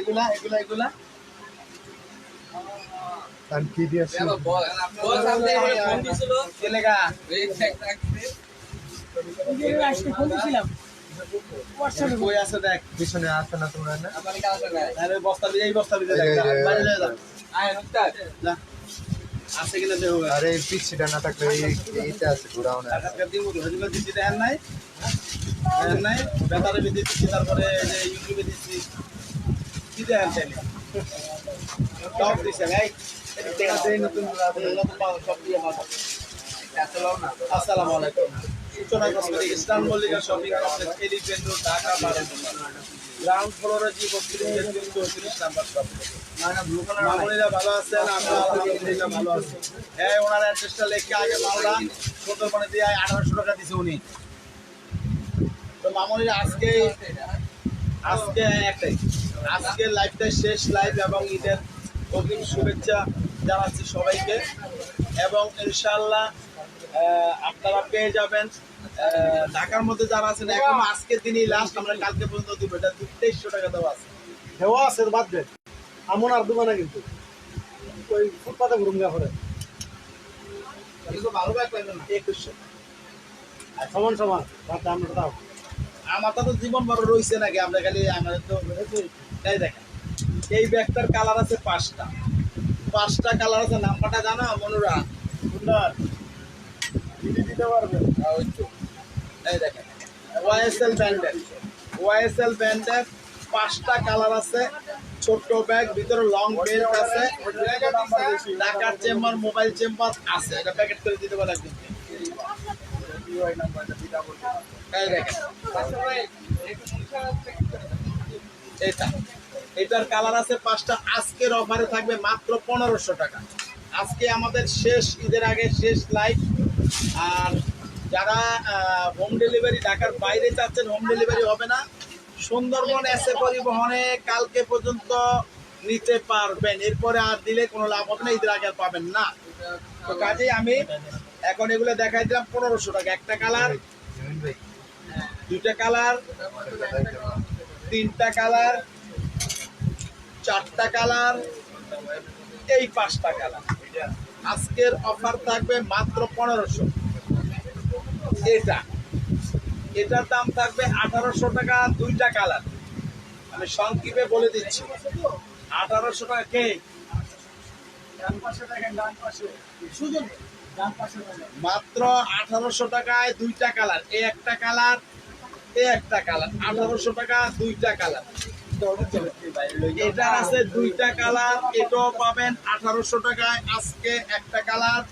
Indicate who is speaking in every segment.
Speaker 1: এগুলা এগুলা এগুলা।
Speaker 2: আর কি দিয়েছে
Speaker 1: কে লেগা কই আছে দেখ?
Speaker 2: পিছনে আছে না তোমরা না?
Speaker 1: আরে বস্তা দিয়ে এই বস্তা দিয়ে দেখ
Speaker 2: এই, এই, এই,
Speaker 1: বাইরে লয়ে যা। যা। আছে কিনা দেখো
Speaker 2: আরে পিছিটা না থাকলে এই এইটা আছে গোডাউনে আছে
Speaker 1: টাকা দিব দেন নাই? দেন নাই? বেতারে দিচ্ছি তারপরে যে ইউটিউবে দিচ্ছি। কি দেন চাইলে সব দিছে ভাই আগে মালদা সুন্দরবনে দিয়ে আঠারোশো টাকা দিছে উনি তো মামুনিরা আজকে আজকে একটাই। আজকে লাইভটা শেষ লাইভ এবং ঈদের অগ্রিম শুভেচ্ছা জানাচ্ছি সবাইকে। এবং ইনশাল্লাহ আপনারা পেয়ে যাবেন ঢাকার মধ্যে যারা আছেন এখন আজকের দিনই লাস্ট আমরা কালকে পর্যন্ত দিব। এটা তেইশশো টাকা দেওয়া আছে।
Speaker 3: হেওয়া আছে বাদ দে। আমন আর দোকানে কিন্তু। ওই ফুটপাতে ঘুরুম গা করে
Speaker 1: ভালো ব্যাগ লাগবে না।
Speaker 3: একুশশো। সমান সমান বাদ দে আমরা দাও।
Speaker 1: আমার তো জীবন বড় রয়েছে নাকি আমরা খালি আমাদের তো এই দেখেন এই ব্যাগটার কালার আছে পাঁচটা। পাঁচটা কালার আছে নাম্বারটা জানো মনুরা?
Speaker 3: সুন্দর। দিতে পারবে।
Speaker 1: আহ, ওই তো। এই দেখেন ওয়াইএসএল ব্যান্ডের ওয়াইএসএল ব্যান্ডের পাঁচটা কালার আছে ছোট্ট ব্যাগ ভিতরে লং বেল্ট আছে ঢাকার চেম্বার মোবাইল চেম্বার আছে এটা প্যাকেট করে দিতে পারে দেখেন এটা, এটার কালার আছে পাঁচটা, আজকের অফারে থাকবে মাত্র পনেরোশো টাকা। আজকে আমাদের শেষ ঈদের আগে শেষ লাইভ আর যারা হোম ডেলিভারি ঢাকার বাইরে চাচ্ছেন হোম ডেলিভারি হবে না। সুন্দরবন এসে পরিবহনে কালকে পর্যন্ত নিতে পারবেন। এরপরে আর দিলে কোনো লাভ হবে না, ঈদের আগে আর পাবেন না। তো কাজেই আমি এখন এগুলো দেখাই দিলাম, পনেরোশো টাকা। একটা কালার দুইটা কালার তিনটা কালার চারটা কালার এই পাঁচটা কালার। আজকের অফার থাকবে মাত্র পনেরোশো। এটা এটার দাম থাকবে আঠারোশো টাকা দুইটা কালার। আমি সংক্ষেপে বলে দিচ্ছি। আঠারোশো টাকা কে মাত্র আঠারোশো টাকায় দুইটা কালার। এই একটা কালার একটা কালার আঠারোশো টাকা দুইটা কালার। এটা আছে দুইটা কালার এটাও পাবেন আঠারোশো টাকায়। আজকে একটা কালার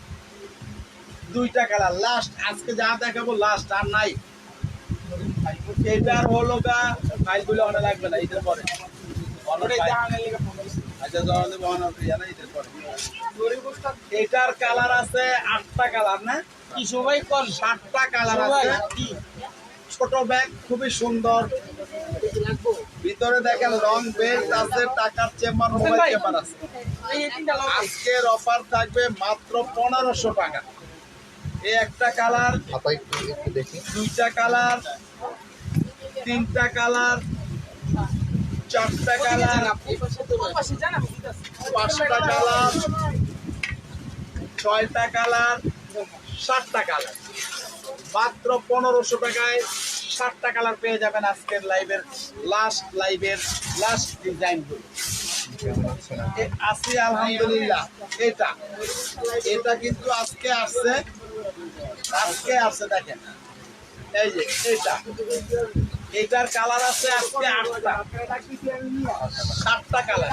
Speaker 1: দুইটা কালার। লাস্ট আজকে যা দেখাবো লাস্ট আর নাই। এটার হলো গা ফাইলগুলো অনেক লাগবে না ঈদের পরে। এটার কালার আছে আটটা কালার না?
Speaker 3: কি সবাই কর
Speaker 1: সাতটা কালার আছে। ছোট ব্যাগ খুবই সুন্দর। ভিতরে দেখেন লং বেল্ট আছে টাকার চেম্বার মোবাইল চেম্বার আছে। আজকের অফার থাকবে মাত্র পনেরোশো টাকা। এই একটা কালার দুইটা কালার তিনটা কালার চারটা কালার পাঁচটা কালার ছয়টা কালার সাতটা কালার মাত্র পনেরোশো টাকায় সাতটা কালার পেয়ে যাবেন আজকের লাইভের লাস্ট লাইভের লাস্ট ডিজাইনগুলো
Speaker 2: কেমন হচ্ছে না
Speaker 1: আলহামদুলিল্লাহ। এটা এটা কিন্তু আজকে আসছে আজকে আসছে দেখেন। এই যে, এটা। এটার কালার আছে আজকে আটটা। সাতটা কালার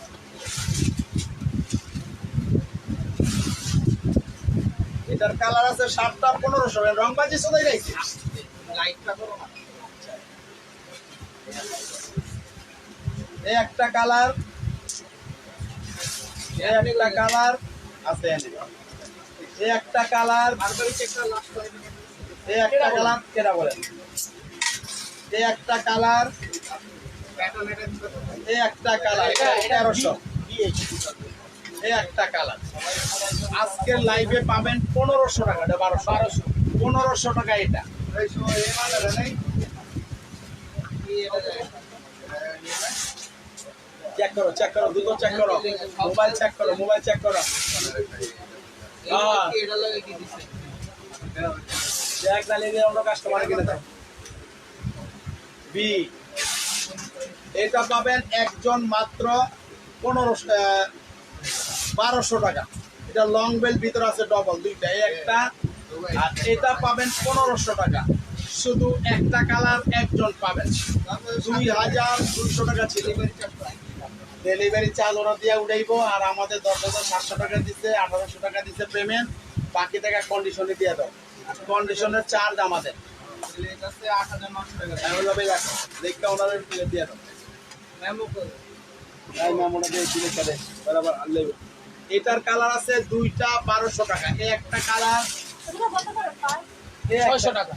Speaker 1: এটার কালার আছে সাতটা পনেরোশো। রং বাজি লাইটটা করো না। এই একটা কালার এই একটা কালার আছে। এই একটা কালার এই একটা কালার কেটা বলেন এই একটা কালার এই একটা কালার তেরোশো। এই একটা কালার। আজকের লাইভে পাবেন পনেরোশো টাকা এটা বারোশো। বারোশো। পনেরোশো টাকা এটা। চেক করো চেক করো দুটো চেক করো। মোবাইল চেক করো মোবাইল চেক করো। চেক চালিয়ে দিয়ে অন্য কাস্টমার কিনে দাও বি এটা পাবেন একজন মাত্র পনেরোশো বারোশো টাকা। এটা লং বেল ভিতরে আছে ডবল দুইটা একটা। আর এটা পাবেন পনেরোশো টাকা। শুধু একটা কালার একজন পাবেন। দুই হাজার দুশো টাকা ছিল ডেলিভারি চার্জ ওরা দিয়ে উঠাইবো আর আমাদের দশ হাজার সাতশো টাকা দিচ্ছে আঠারোশো টাকা দিচ্ছে পেমেন্ট বাকি টাকা কন্ডিশনে দিয়ে দাও। কন্ডিশনের চার্জ আমাদের। আছে দেখতে ওনাদের দিয়ে দাও। এই মেমোটা দিয়ে চলে। বরাবর আনলে এটার কালার আছে দুইটা বারোশো টাকা। এই একটা কালার ছয়শো টাকা।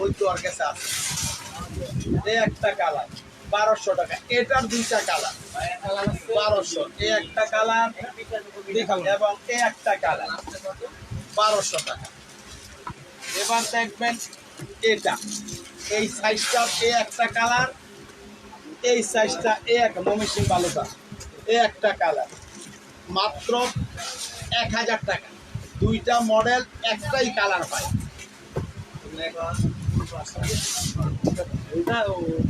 Speaker 1: ওই তো আর কাছে আছে। এই একটা কালার বারোশো টাকা। এটার দুইটা কালার বারোশো। এই একটা কালার এবং এই একটা কালার বারোশো টাকা। এবার দেখবেন এটা। এই সাইজটা একটা কালার এই সাইজটা এই এক মমিসিং বালুকা এই একটা কালার। মাত্র এক হাজার টাকা। দুইটা মডেল একটাই কালার পায়।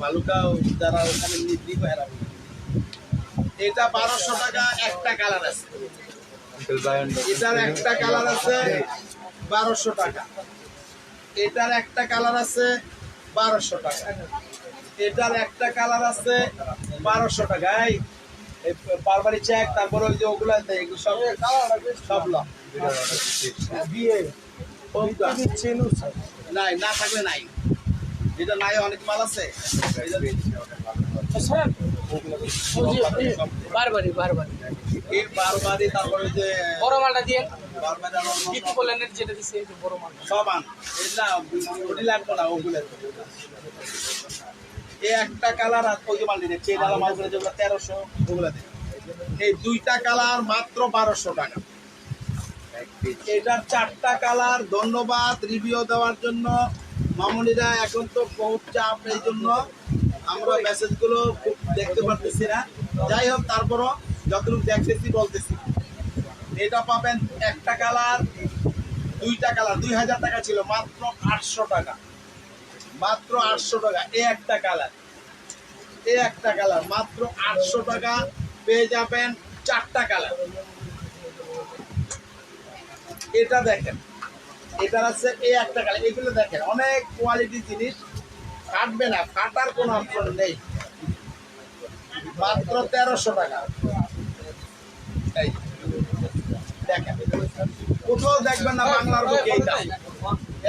Speaker 1: বালুকা ও যারা ওখানে এটা বারোশো টাকা একটা কালার আছে। এটার একটা কালার আছে বারোশো টাকা। এটার একটা কালার আছে বারোশো টাকা। এটার একটা কালার আছে বারোশো টাকা। এই বারবারি চেক তারপরে ওই যে ওগুলো সব সব ল বিয়ে নাই না থাকলে নাই। এটা নাই অনেক মাল আছে।
Speaker 4: বারবারই
Speaker 1: এই বারবারি তারপরে ওই যে
Speaker 4: বড় মালটা দিয়ে?
Speaker 1: বারবারি আবার
Speaker 4: যেটা দিচ্ছে বড় মাল
Speaker 1: সব আন। এটা লাগবে না ওগুলো। এই একটা কালার আর ওই যে মাল দিতে চেন আলা মালগুলো যেগুলো তেরোশো, ওগুলো দিতে এই দুইটা কালার মাত্র বারোশো টাকা। এটার চারটা কালার ধন্যবাদ রিভিউ দেওয়ার জন্য। মামুনিরা এখন তো বহুত চাপ এই জন্য। আমরা মেসেজগুলো খুব দেখতে পারতেছি না। যাই হোক, তারপরও যতটুকু দেখতেছি, বলতেছি। এটা পাবেন একটা কালার, দুইটা কালার, দুই হাজার টাকা ছিল, মাত্র আটশো টাকা। মাত্র আটশো টাকা। এ একটা কালার। এ একটা কালার। মাত্র আটশো টাকা পেয়ে যাবেন চারটা কালার। এটা দেখেন। এটার আছে এই একটা কালার। এগুলো দেখেন, অনেক কোয়ালিটি জিনিস। কাটবে না, কাটার কোনো অপশন নেই। মাত্র তেরোশো টাকা। দেখেন। কোথাও দেখবেন না বাংলার বুকে এই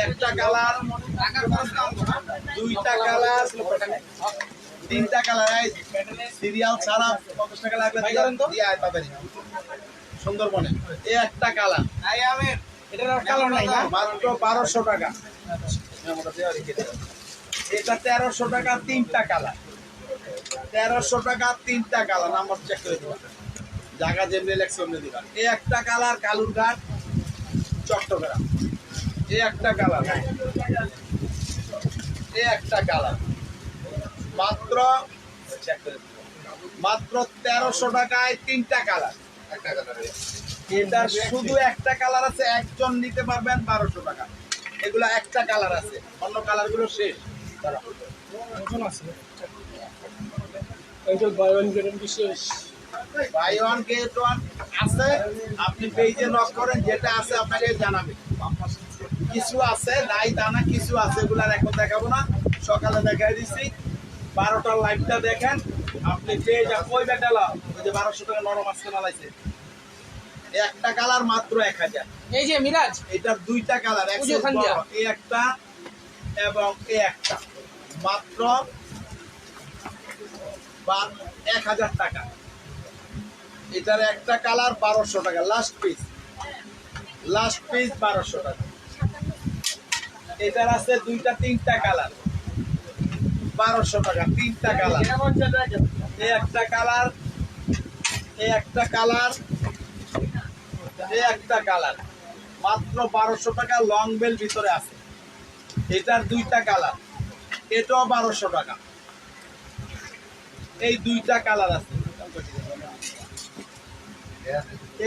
Speaker 1: একটা কালার দুইটা কালার তিনটা কালার সিরিয়াল ছাড়া পঞ্চাশ টাকা লাগবে দিয়ে সুন্দরবনে। এই একটা কালার। মাত্র বারোশো টাকা। এটা তেরোশো টাকা তিনটা কালার। তেরোশো টাকা তিনটা কালার। নাম্বার চেক করে জায়গা যেমনি লেখছে অমনি দিবা। এই একটা কালার কালুরঘাট চট্টগ্রাম। এই একটা কালার। এই একটা কালার। মাত্র। মাত্র তেরোশো টাকায় তিনটা কালার। এটার শুধু একটা কালার আছে একজন নিতে পারবেন বারোশো টাকা। এগুলো একটা কালার আছে অন্য কালারগুলো শেষ
Speaker 4: আছে। বাই ওয়ান গ্যারান্টি শেষ।
Speaker 1: বাই ওয়ান গেট ওয়ান আছে। আপনি পেজে নক করেন যেটা আছে আপনাকে জানাবে। কিছু আছে নাই তা না কিছু আছে এগুলো আর এখন দেখাবো না। সকালে দেখাই দিচ্ছি বারোটার লাইভটা দেখেন। আপনি পেয়ে যান। ওই ব্যাটালা ওই যে বারোশো টাকা নরম আজকে মালাইছে একটা কালার মাত্র এক হাজার।
Speaker 4: এই যে মিরাজ
Speaker 1: এটার দুইটা কালার
Speaker 4: যে
Speaker 1: এই একটা এবং এ একটা। মাত্র এক হাজার টাকা। এটার একটা কালার বারোশো টাকা। লাস্ট পিস লাস্ট পিস বারোশো টাকা। এটার আছে দুইটা তিনটা কালার। বারোশো টাকা, তিনটা কালার। এই একটা কালার, এই একটা কালার, এই একটা কালার। মাত্র বারোশো টাকা লং বেল ভিতরে আছে। এটার দুইটা কালার, এটাও বারোশো টাকা। এই দুইটা কালার আছে।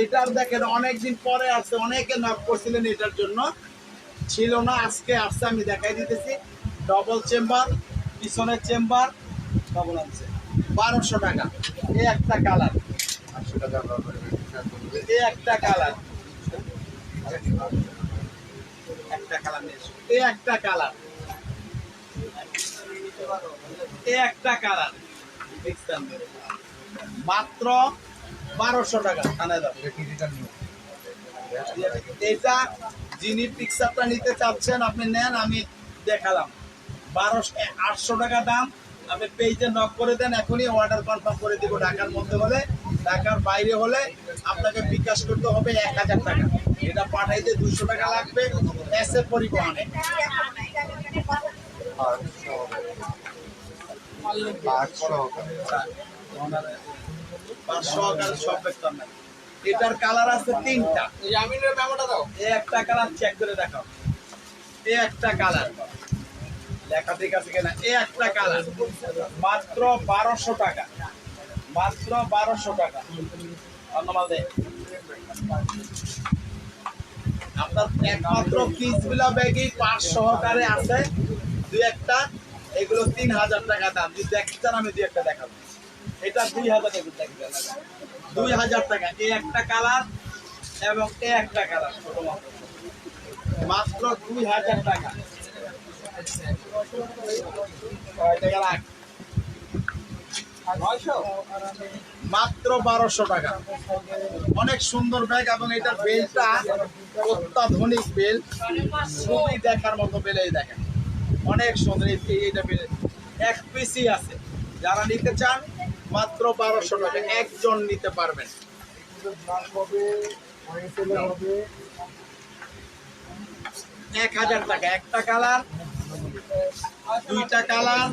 Speaker 1: এটার দেখেন, অনেকদিন পরে আছে, অনেকে নক করছিলেন এটার জন্য। ছিল না আজকে আসছে আমি দেখাই দিতেছি। ডবল চেম্বার পিছনের চেম্বার ডবল আছে বারোশো টাকা। এই একটা কালার এই একটা কালার একটা কালার। এই একটা কালার এই একটা কালার মাত্র বারোশো টাকা। থানায় দাও।
Speaker 2: এটা
Speaker 1: যিনি পিকচারটা নিতে চাচ্ছেন আপনি নেন আমি দেখালাম। বারোশো আটশো টাকা দাম। আপনি পেজে নক করে দেন এখনই অর্ডার কনফার্ম করে দিব ঢাকার মধ্যে হলে। ঢাকার বাইরে হলে আপনাকে বিকাশ করতে হবে এক হাজার টাকা। এটা পাঠাইতে দুশো টাকা লাগবে এসে পরিবহনে।
Speaker 2: আটশো আটশো
Speaker 1: পাঁচশো সব নাই এটার কালার আছে তিনটা। এই একটা কালার চেক করে দেখাও। এই একটা কালার। লেখা ঠিক আছে কিনা? এই একটা কালার। মাত্র বারোশো টাকা। মাত্র বারোশো টাকা। ধন্যবাদ আপনার একমাত্র পিসগুলা ব্যাগই পাঁচ সহকারে আছে। দুই একটা এগুলো তিন হাজার টাকা দাম। যদি দেখতে চান আমি দুই একটা দেখাবো। এটা দুই হাজার টাকা দেখবেন দুই হাজার টাকা। এই একটা কালার এবং এই একটা কালার মাত্র দুই হাজার টাকা? মাত্র বারোশো টাকা। অনেক সুন্দর ব্যাগ এবং এটার বেলটা অত্যাধুনিক বেল। খুবই দেখার মতো বেল দেখেন। অনেক সুন্দর এক পিসই আছে। যারা নিতে চান মাত্র বারোশো টাকা একজন নিতে পারবেন। এক হাজার টাকা একটা কালার দুইটা কালার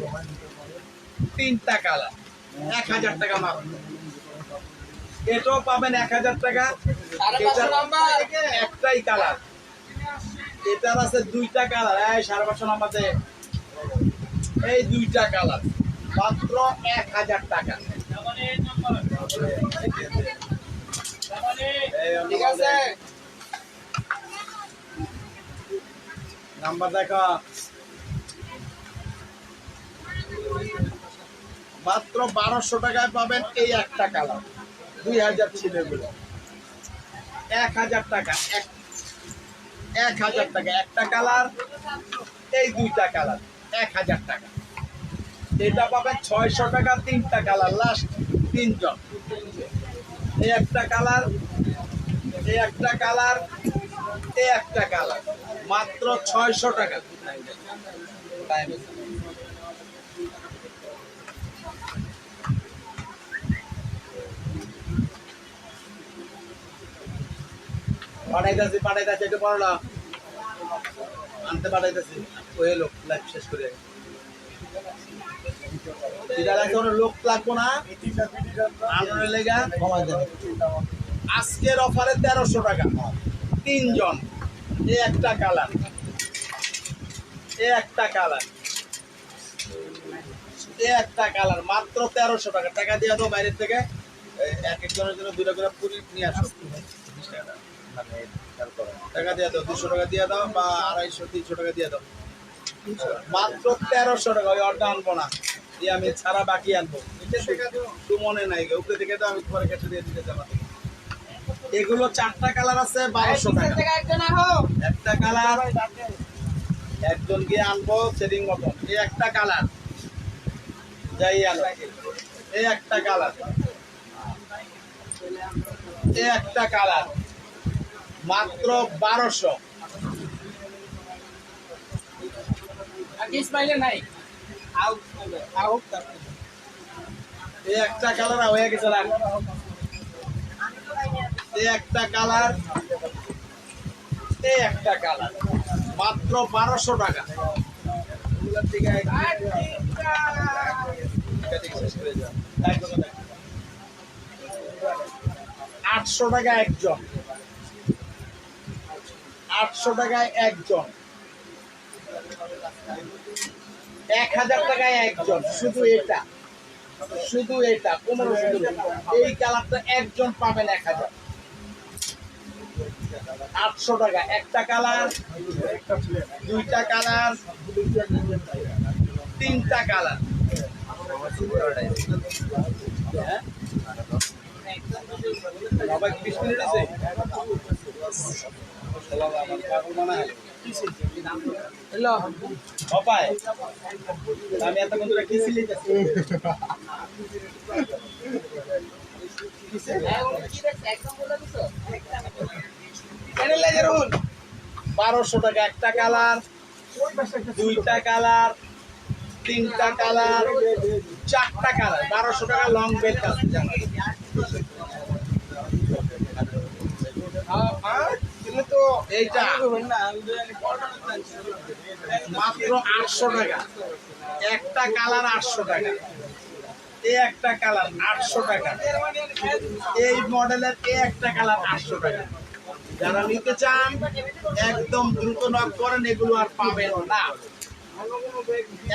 Speaker 1: তিনটা কালার এক হাজার টাকা মাত্র। এটাও পাবেন এক হাজার টাকা একটাই কালার। এটার আছে দুইটা কালার এই সাড়ে পাঁচশো নাম্বার এই দুইটা কালার। মাত্র এক হাজার টাকা। ঠিক আছে? নাম্বার দেখা। মাত্র বারোশো টাকায় পাবেন এই একটা কালার। দুই হাজার ছিল এগুলো। এক হাজার টাকা, এক এক হাজার টাকা। একটা কালার, এই দুইটা কালার। এক হাজার টাকা। এটা পাবেন ছয়শো টাকা, তিনটা কালার লাস্ট তিনজন। এই একটা কালার, এই একটা কালার, এই একটা কালার, মাত্র ছয়শো টাকা। পাঠাইতেছি পাঠাইতেছি, একটু না। আনতে পাঠাইতেছি। ওই লোক লাইফ শেষ করে লোক লাগবো না। আনন্দের লেগা আজকের অফারে তেরোশো টাকা। তিনজন। এ একটা কালার। এ একটা কালার। এ একটা কালার। মাত্র তেরোশো টাকা। টাকা দিয়ে দাও বাইরের থেকে। এক একজনের জন্য দুটা করে পুরি নিয়ে আসো।
Speaker 2: মানে
Speaker 1: টাকা দিয়ে দাও, দুশো টাকা দিয়ে দাও বা আড়াইশো, তিনশো টাকা দিয়ে দাও। মাত্র তেরোশো টাকা। ওই অর্ডার আনব না। আমি ছাড়া বাকি আনব। তো মনে নাই উপরে থেকে তো আমি পরে কেটে দিয়ে দিতে যাব। এগুলো চারটা কালার আছে বারোশো টাকা। একটা কালার একজন গিয়ে আনব সেটিং মতন। এই একটা কালার। যাই আনো। এই একটা কালার। এই একটা কালার। মাত্র বারোশো।
Speaker 4: নাই?
Speaker 1: একটা কালার হয়ে গেছে একটা কালার একটা কালার। মাত্র বারোশো টাকা। আটশো টাকা একজন। আটশো টাকায় একজন। এক হাজার টাকায় একজন, শুধু এটা। শুধু এটা পনেরোশো টাকা এই কালারটা একজন পাবেন এক হাজার। আটশো টাকা, একটা কালার, দুইটা কালার, তিনটা কালার। হ্যাঁ? বাবা বিশ মিনিট আছে? আমি বারোশো টাকা একটা কালার, দুইটা কালার, তিনটা কালার, চারটা কালার, বারোশো টাকা লং বেল্ট আছে মাত্র আটশো টাকা। একটা কালার আটশো টাকা। এই একটা কালার আটশো টাকা। এই মডেলের এই একটা কালার আটশো টাকা। যারা নিতে চান, একদম দ্রুত নক করেন, এগুলো আর পাবেন না।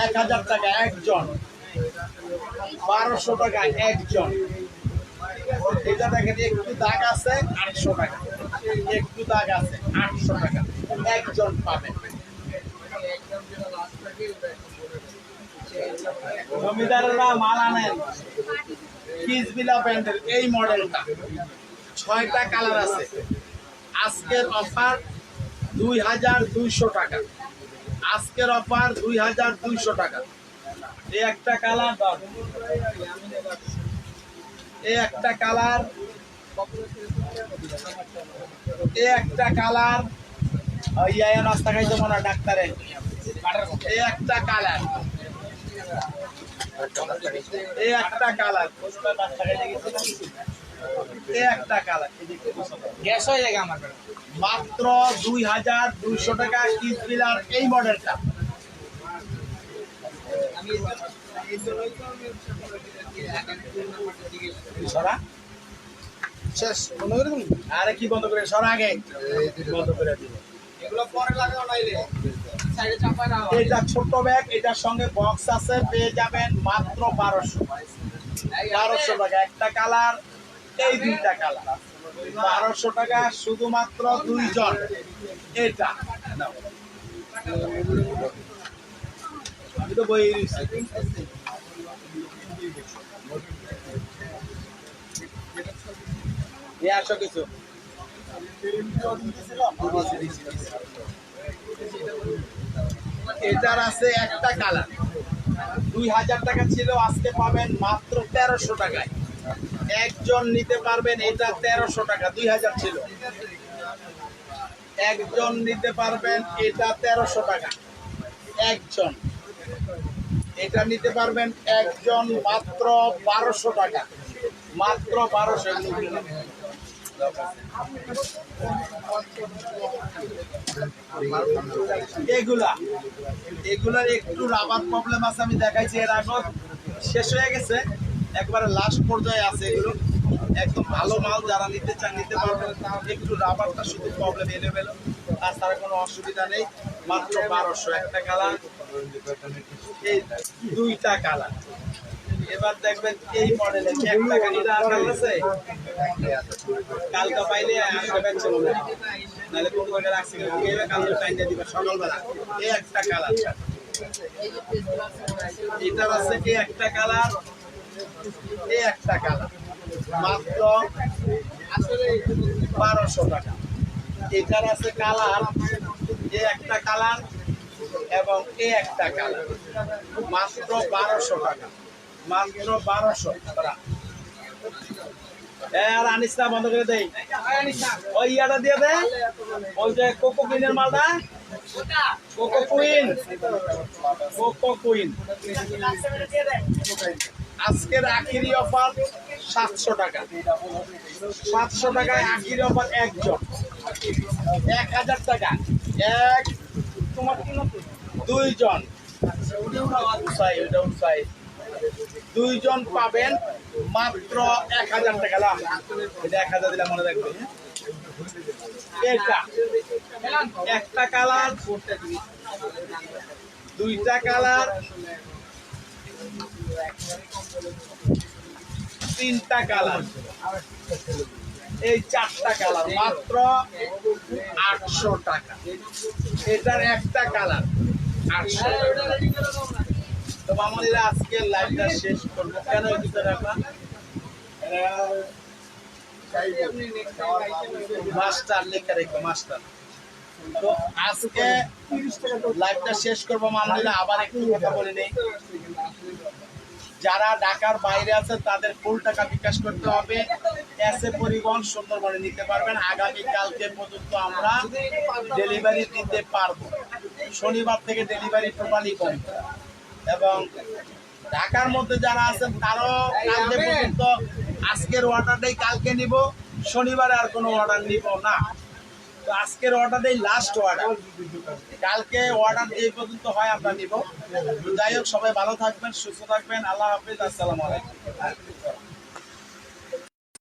Speaker 1: এক হাজার টাকা একজন। বারোশো টাকা একজন। এটা দেখেন, একটু দাগ আছে, আটশো টাকা। একটু দাগ আছে, আটশো টাকা। একজন পাবেন জমিদারেরা মাল আনেন। ব্র্যান্ডের এই মডেলটা। ছয়টা কালার আছে। আজকের অফার দুই হাজার দুইশো টাকা। আজকের অফার দুই হাজার দুইশো টাকা। এই একটা কালার দাও। একটা কালার। একটা কালার। ইয়া নাস্তা খাইতে মনে ডাক্তারে। একটা কালার। একটা কালার। মাত্র দুই হাজার দুইশো টাকা কিস এই মডেলটা। সরা?
Speaker 4: শেষ বন্ধ করে
Speaker 1: আরে কি বন্ধ করে সরা আগে। বন্ধ করে দিব।
Speaker 4: এগুলো পরে লাগাও নাইলে।
Speaker 1: ছোট ব্যাগ এটার সঙ্গে বক্স আছে পেয়ে যাবেন মাত্র বারোশো। বারোশো টাকা একটা কালার এই দুইটা কালার। বারোশো টাকা শুধুমাত্র দুইজন। এটা। আমি তো বই আসো কিছু। এটার আছে একটা কালার। দুই হাজার টাকা ছিল, আজকে পাবেন মাত্র তেরোশো টাকায়। একজন নিতে পারবেন, এটা তেরোশো টাকা, দুই হাজার ছিল। একজন নিতে পারবেন, এটা তেরোশো টাকা। একজন। এটা নিতে পারবেন একজন মাত্র বারোশো টাকা। মাত্র বারোশো। এগুলা। এগুলার একটু রাবার প্রবলেম আছে, আমি দেখাইছি এর আগে শেষ হয়ে গেছে। একবারে লাস্ট পর্যায়ে আছে এগুলো। একদম ভালো মাল যারা নিতে চান, নিতে পারবেন। একটু রাবারটা শুধু প্রবলেম এনে পেল তাছাড়া কোনো অসুবিধা নেই। মাত্র বারোশো একটা কালার দুইটা কালার এবার দেখবেন এই মডেলে একটা আপনার আছে? কালকা পাইলে আসলে জায়গায় রাখছি সকালবেলা। এই একটা কালার এটার আছে কি একটা কালার এই একটা কালার মাত্র বারোশো টাকা। এটার আছে কালার এই একটা কালার এবং এই একটা কালার মাত্র বারোশো টাকা। মাত্র বারোশো। টাকা এ, আর আনিস না, বন্ধ করে ওই দিয়ে দে। Coco Coco queen. Coco queen. আজকের আখিরি অফার সাতশো টাকা। সাতশো টাকায় আখিরি অফার একজন। এক হাজার টাকা। এক, তোমার? দুইজন। দুইজন পাবেন মাত্র এক হাজার টাকা লাভ। এটা এক হাজার দিলে মনে রাখবে হ্যাঁ? এটা একটা কালার, দুইটা কালার, তিনটা কালার। এই চারটা কালার, মাত্র আটশো টাকা। এটার একটা কালার, আটশো তো আজকে শেষ কেন মাস্টার লেখা মাস্টার তো আজকে শেষ করব আবার একটু বলে নেই। যারা ঢাকার বাইরে আছে, তাদের ফুল টাকা বিকাশ করতে হবে। এসে পরিবহন সুন্দরবনে নিতে পারবেন। আগামী কালকে পর্যন্ত আমরা ডেলিভারি দিতে পারব। শনিবার থেকে ডেলিভারি টোটালি কম এবং ঢাকার মধ্যে যারা আছেন, তারাও কালকে পর্যন্ত আজকের অর্ডারটাই কালকে নিব। শনিবারে আর কোনো অর্ডার নিব না। তো আজকের অর্ডারটাই লাস্ট অর্ডার কালকে অর্ডার এই পর্যন্ত হয় আমরা নিব। যাই হোক, সবাই ভালো থাকবেন, সুস্থ থাকবেন। আল্লাহ হাফিজ, আসসালামু আলাইকুম।